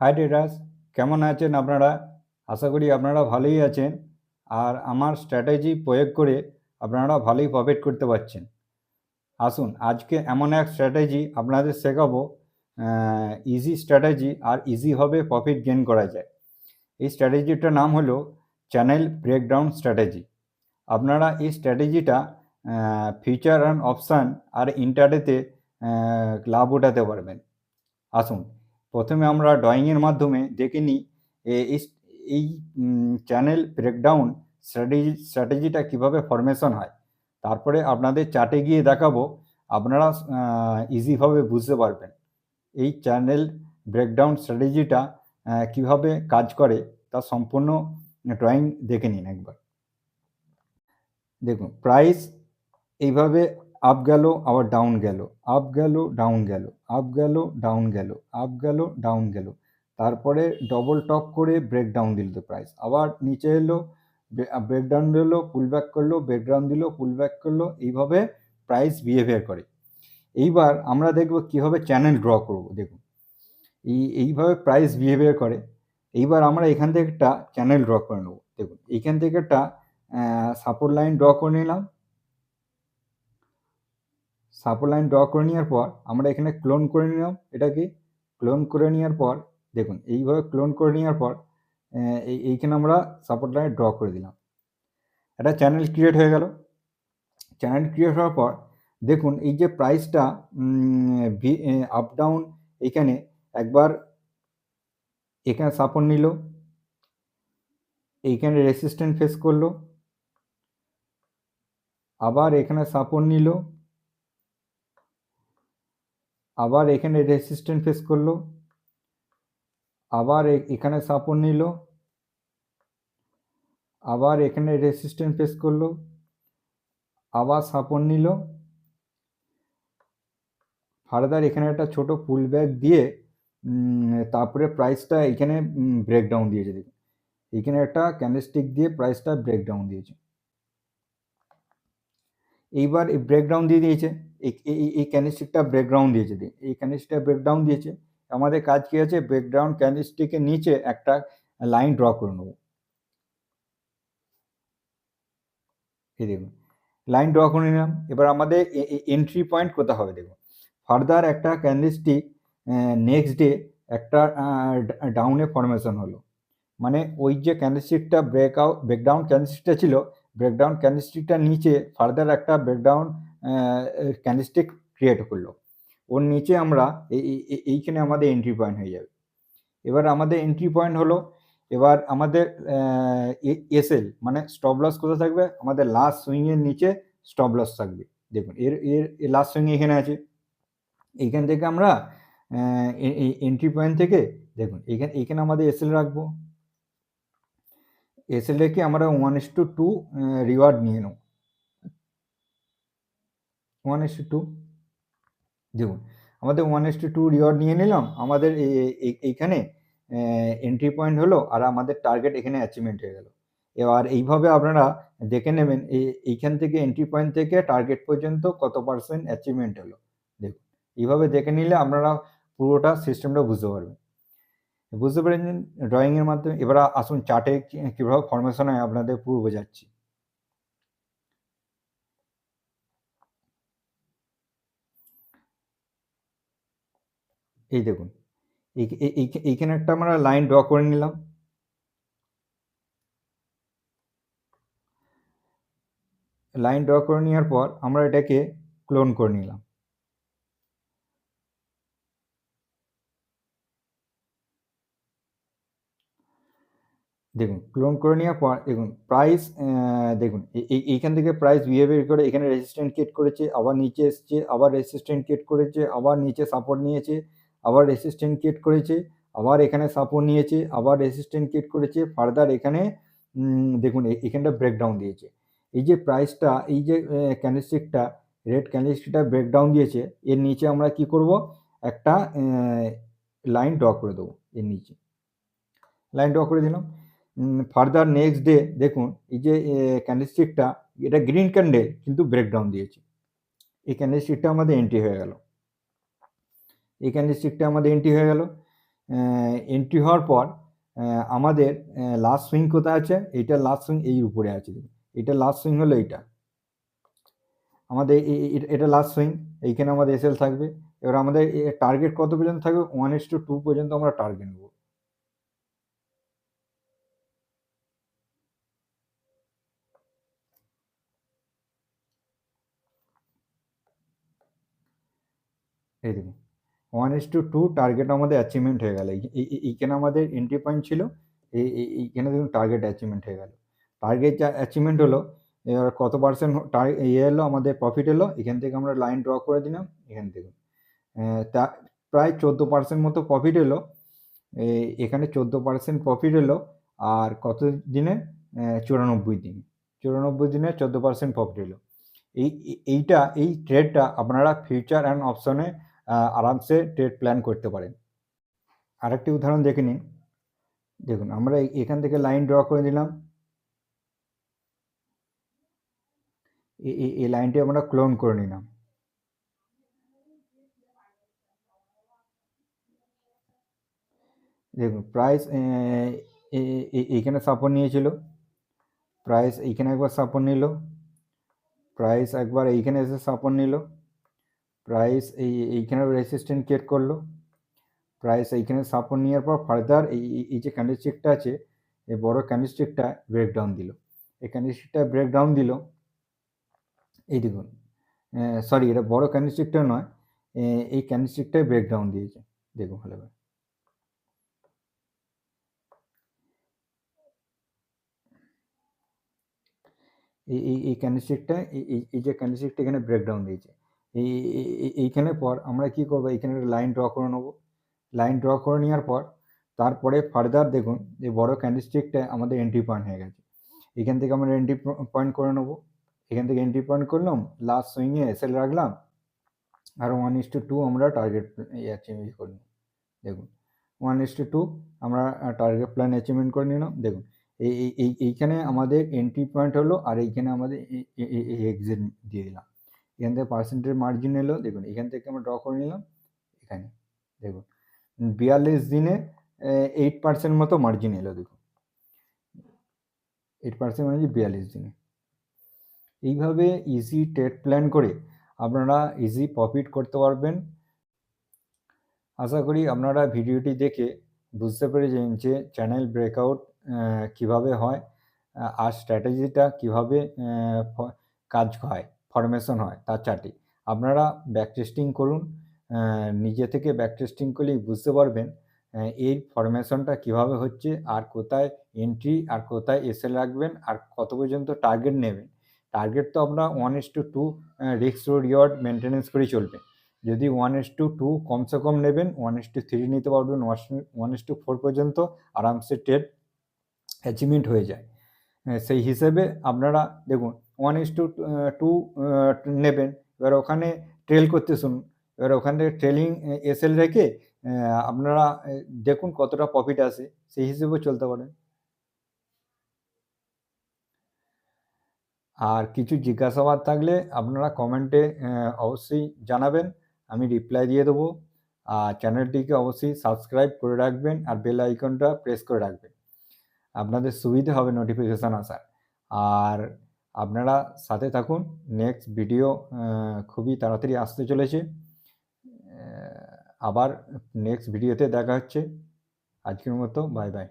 High traders কেমন আছেন আপনারা? আশা করি আপনারা ভালোই আছেন। আর আমার স্ট্র্যাটেজি প্রয়োগ করে আপনারা ভালোই প্রফিট করতে পারছেন। আসুন, আজকে এমন এক স্ট্র্যাটেজি আপনাদের শেখাবো। ইজি স্ট্র্যাটেজি আর ইজিভাবে প্রফিট গেন করা যায়। এই স্ট্র্যাটেজিটার নাম হলো চ্যানেল ব্রেকডাউন স্ট্র্যাটেজি আপনারা এই স্ট্র্যাটেজিটা ফিউচার অ্যান্ড অপশান আর ইন্টারডেতে লাভ উঠাতে পারবেন। আসুন প্রথমে আমরা ড্রয়িংয়ের মাধ্যমে দেখে নিই এই চ্যানেল ব্রেকডাউন স্ট্র্যাটেজি স্ট্র্যাটেজিটা কীভাবে ফরমেশন হয়। তারপরে আপনাদের চার্টে গিয়ে দেখাবো, আপনারা ইজিভাবে বুঝতে পারবেন। এই চ্যানেল ব্রেকডাউন স্ট্র্যাটেজিটা কীভাবে কাজ করে, তা সম্পূর্ণ ড্রয়িং দেখে নিন একবার। দেখুন প্রাইস এইভাবে আপ গেল, আবার ডাউন গেল আপ গেল ডাউন গেল আপ গেল ডাউন গেল আপ গেল ডাউন গেল। তারপরে ডবল টপ করে ব্রেক ডাউন দিল তো প্রাইস আবার নিচে এলো ব্রেক ডাউন দিল পুল ব্যাক করল ব্রেক ডাউন দিল পুল ব্যাক করল, এইভাবে প্রাইস বিহেভিয়ার করে। এইবার আমরা দেখব কীভাবে চ্যানেল ড্র করব, দেখুন। এই, এইভাবে প্রাইস বিহেভিয়ার করে। এইবার আমরা এখান থেকে একটা চ্যানেল ড্র করে নেব, দেখুন। এইখান থেকে একটা সাপোর্ট লাইন ড্র করে নিলাম। সাপোর্ট লাইন ড্র করে নেওয়ার পর আমরা এখানে ক্লোন করে নিলাম। এটাকে ক্লোন করে নেওয়ার পর, দেখুন, এইভাবে ক্লোন করে নেওয়ার পর এই, এইখানে আমরা সাপোর্ট লাইন ড্র করে দিলাম। একটা চ্যানেল ক্রিয়েট হয়ে গেল। চ্যানেল ক্রিয়েট হওয়ার পর, দেখুন, এই যে প্রাইসটা আপ ডাউন এখানে একবার এখানে সাপোর্ট নিল। এইখানে রেসিস্ট্যান্ট ফেস করল। আবার এখানে সাপোর্ট নিল। আবার এখানে রেসিস্ট্যান্ট ফেস করল, আবার এখানে সাপোর্ট নিল, আবার এখানে রেসিস্ট্যান্ট ফেস করল, আবার সাপোর্ট নিল। ফার্দার এখানে একটা ছোট পুল ব্যাক দিয়ে তারপরে প্রাইসটা এখানে ব্রেকডাউন দিয়েছে। দেখুন, এখানে একটা ক্যান্ডেলস্টিক দিয়ে প্রাইসটা ব্রেকডাউন দিয়েছে। এইবার এই ব্রেকডাউন দিয়ে দিয়েছে। এই ক্যান্ডেলস্টিকটা ব্রেকডাউন দিয়েছে এই ক্যান্ডেলস্টিকটা ব্রেকডাউন দিয়েছে। আমাদের কাজ কি আছে? ব্রেকডাউন ক্যান্ডেলস্টিকের নিচে একটা লাইন ড্র করে নেব। এই দেখুন লাইন ড্র করে নিলাম। এবার আমাদের এন্ট্রি পয়েন্ট কোথায় হবে দেখুন। ফার্দার একটা ক্যান্ডেলস্টিক নেক্সট ডে একটা ডাউনে ফরমেশন হলো। মানে ওই যে ক্যান্ডেলস্টিকটা ব্রেক আউট ব্রেকডাউন ক্যান্ডেলস্টিকটা ছিল ব্রেকডাউন ক্যান্ডেলস্টিকটার নিচে ফার্দার একটা ব্রেকডাউন ক্যান্ডেলস্টিক ক্রিয়েট করল। ওর নিচে আমরা এইখানে আমাদের এন্ট্রি পয়েন্ট হয়ে যাবে। এবার আমাদের এন্ট্রি পয়েন্ট হলো, এবার আমাদের এসএল মানে স্টপ লস কোথায় থাকবে? আমাদের লাস্ট সুইংয়ের নিচে স্টপ লস থাকবে। দেখুন, এর এর লাস্ট সুইং এখানে আছে। এইখান থেকে আমরা এন্ট্রি পয়েন্ট থেকে, দেখুন এখানে এখানে আমাদের এসএল রাখব। এসএল রেখে আমরা one is to two reward নিয়ে নেব। ওয়ান এস টু দেখুন, আমাদের one is to two reward নিয়ে নিলাম। আমাদের এইখানে এন্ট্রি পয়েন্ট হলো আর আমাদের টার্গেট এখানে অ্যাচিভমেন্ট হয়ে গেল। এবার এইভাবে আপনারা দেখে নেবেন এইখান থেকে এন্ট্রি পয়েন্ট থেকে টার্গেট পর্যন্ত কত পার্সেন্ট অ্যাচিভমেন্ট হলো। দেখুন, এইভাবে দেখে নিলে আপনারা পুরোটা সিস্টেমটা বুঝতে পারবেন। বুঝতে পেরেছেন? ড্রয়িংয়ের মাধ্যমে, এবার আসুন চার্টে কীভাবে ফরমেশন হয় আপনাদের পুরো বোঝাচ্ছি। এই দেখুন এইখানে একটা আমরা লাইন ড্র করে নিলাম। লাইন ড্র করে নেওয়ার পর আমরা এটাকে ক্লোন করে নিলাম। দেখুন ক্লোন করে নেওয়ার পর, দেখুন প্রাইস দেখুন এইখান থেকে প্রাইস বিহেভিয়ার করে, এখানে রেজিস্ট্যান্ট কেট করেছে, আবার নিচে এসছে, আবার রেজিস্ট্যান্ট কেট করেছে, আবার নিচে সাপোর্ট নিয়েছে আবার রেসিস্ট্যান্ট কেট করেছে, আবার এখানে সাপোর্ট নিয়েছে, আবার রেসিস্ট্যান্ট কেট করেছে ফার্দার এখানে দেখুন এখানটা ব্রেকডাউন দিয়েছে। এই যে প্রাইসটা এই যে ক্যান্ডেলস্টিকটা রেড ক্যান্ডেলস্টিকটা ব্রেকডাউন দিয়েছে, এর নিচে আমরা কি করব? একটা লাইন ড্র করে দেবো এর নিচে। লাইন ড্র করে দিলাম। ফার্দার নেক্সট ডে দেখুন, এই যে ক্যান্ডেলস্টিকটা এটা গ্রিন ক্যান্ডেল কিন্তু ব্রেকডাউন দিয়েছে। এই ক্যান্ডেলস্টিকটা আমাদের এন্ট্রি হয়ে গেল। এই ক্যান্ডেলস্টিকটা আমাদের এন্ট্রি হয়ে গেল। এন্ট্রি হওয়ার পর আমাদের লাস্ট সুইং কোথায় আছে? এইটা লাস্ট সুইং এই উপরে আছে। এটা লাস্ট সুইং হলো এইটা। আমাদের এটা লাস্ট সুইং এইখানে আমাদের এসএল থাকবে। এবার আমাদের টার্গেট কত পর্যন্ত থাকবে? ওয়ান এস টু টু পর্যন্ত আমরা টার্গেট নেব। এই দেখুন। One is to two target আমাদের অ্যাচিভমেন্ট হয়ে গেল। এই- এই- এই- এইখানে আমাদের এন্ট্রি পয়েন্ট ছিল, এই, এই- এইখানে দেখুন টার্গেট অ্যাচিভমেন্ট হয়ে গেল। টার্গেট যা অ্যাচিভমেন্ট হলো, এবার কত পার্সেন্ট ইয়ে এলো, আমাদের প্রফিট এলো, এখান থেকে আমরা লাইন ড্র করে দিলাম, এখান থেকে। তা প্রায় চোদ্দ পার্সেন্ট মতো প্রফিট এলো এখানে চোদ্দ পার্সেন্ট প্রফিট এলো, আর কত দিনে? চুরানব্বই দিন। চুরানব্বই দিনে চোদ্দ পার্সেন্ট প্রফিট এলো। এই- এইটা, এই ট্রেডটা আপনারা ফিউচার অ্যান্ড অপশনে আরামসে ট্রেড প্ল্যান করতে পারেন। আরেকটি উদাহরণ দেখে নিন। দেখুন, আমরা এখান থেকে লাইন ড্র করে দিলাম এই লাইনটি আমরা ক্লোন করে নিলাম। দেখুন প্রাইস এইখানে সাপোর্ট নিয়েছিল। প্রাইস এইখানে একবার সাপোর্ট নিল। প্রাইস একবার এইখানে এসে সাপোর্ট নিল। প্রাইস এই, এইখানে রেসিস্ট্যান্ট ক্রিয়েট করল। প্রাইস এইখানে সাপোর্ট নেওয়ার পর ফার্দার এই, এই- যে ক্যান্ডেলস্টিকটা আছে, এই বড় ক্যান্ডেলস্টিকটা ব্রেকডাউন দিল। এই ক্যান্ডেলস্টিকটা ব্রেকডাউন দিল। এই দেখুন সরি এটা বড় ক্যান্ডেলস্টিকটা নয় এই ক্যান্ডেলস্টিকটাই ব্রেকডাউন দিয়েছে। দেখুন ভালো করে। এই এই ক্যান্ডেলস্টিকটা এই- এই যে ক্যান্ডেলস্টিকটা এখানে ব্রেকডাউন দিয়েছে। এই, এই- এই- এইখানে পর আমরা কি করব? এখানে লাইন ড্র করে নেব। লাইন ড্র করে নেওয়ার পর তারপরে ফার্দার দেখুন যে বড় ক্যান্ডেলস্টিকটা আমাদের এন্ট্রি পয়েন্ট হয়ে গেছে। এখান থেকে আমরা এন্ট্রি পয়েন্ট করে নেব। এখান থেকে এন্ট্রি পয়েন্ট করলাম লাস্ট সুইংয়ে এসএল রাখলাম আর ওয়ান ইস টু টু আমরা টার্গেট অ্যাচিভ করে নিই দেখুন ওয়ান ইস টু টু আমরা টার্গেট প্ল্যান অ্যাচিভমেন্ট করে নিলাম। দেখুন, এই এইখানে আমাদের এন্ট্রি পয়েন্ট হলো আর এইখানে আমাদের এক্সিট দিয়ে দিলাম। এখান থেকে পার্সেন্টেজ মার্জিন এলো, দেখুন, এখান থেকে আমরা ড্র করে নিলাম, এখানে, দেখুন, বিয়াল্লিশ দিনে এইট পার্সেন্ট মতো মার্জিন এলো, দেখুন এইট পার্সেন্ট মানে বিয়াল্লিশ দিনে। এইভাবে ইজি ট্রেড প্ল্যান করে আপনারা ইজি প্রফিট করতে পারবেন। আশা করি আপনারা ভিডিওটি দেখে বুঝতে পেরেছেন যে চ্যানেল ব্রেকআউট কীভাবে হয় আর স্ট্র্যাটেজিটা কীভাবে কাজ হয়। ফরমেশন হয় তার চার্টে। আপনারা ব্যাক টেস্টিং করুন নিজে থেকে ব্যাক টেস্টিং করলেই বুঝতে পারবেন এই ফরমেশনটা কীভাবে হচ্ছে, আর কোথায় এন্ট্রি আর কোথায় এসে রাখবেন, আর কত পর্যন্ত টার্গেট নেবেন। টার্গেট তো আপনারা ওয়ান ইস টু টু রিক্স রিওয়ার্ড মেনটেনেন্স করেই চলবে। যদি ওয়ান এস টু টু কমসে কম নেবেন ওয়ান এস টু থ্রি নিতে পারবেন ওয়ান এস টু ফোর পর্যন্ত আরামসে ট্রেড অ্যাচিভমেন্ট হয়ে যায়। সেই হিসেবে আপনারা দেখুন ওয়ান ইস টু টু নেবেন। এবার ওখানে ট্রেল করতে শুনুন। এবার ওখান থেকে ট্রেলিং এসএল রেখে আপনারা দেখুন কতটা প্রফিট আসে। সেই হিসেবেও চলতে পারেন আর কিছু জিজ্ঞাসাবাদ থাকলে আপনারা কমেন্টে অবশ্যই জানাবেন। আমি রিপ্লাই দিয়ে দেবো। আর চ্যানেলটিকে অবশ্যই সাবস্ক্রাইব করে রাখবেন আর বেল আইকনটা প্রেস করে রাখবেন। আপনাদের সুবিধে হবে নোটিফিকেশান আসার। আর আপনারা সাথে থাকুন। নেক্সট ভিডিও খুবই তাড়াতাড়ি আসতে চলেছে। আবার নেক্সট ভিডিওতে দেখা হচ্ছে। আজকের মতো বাই বাই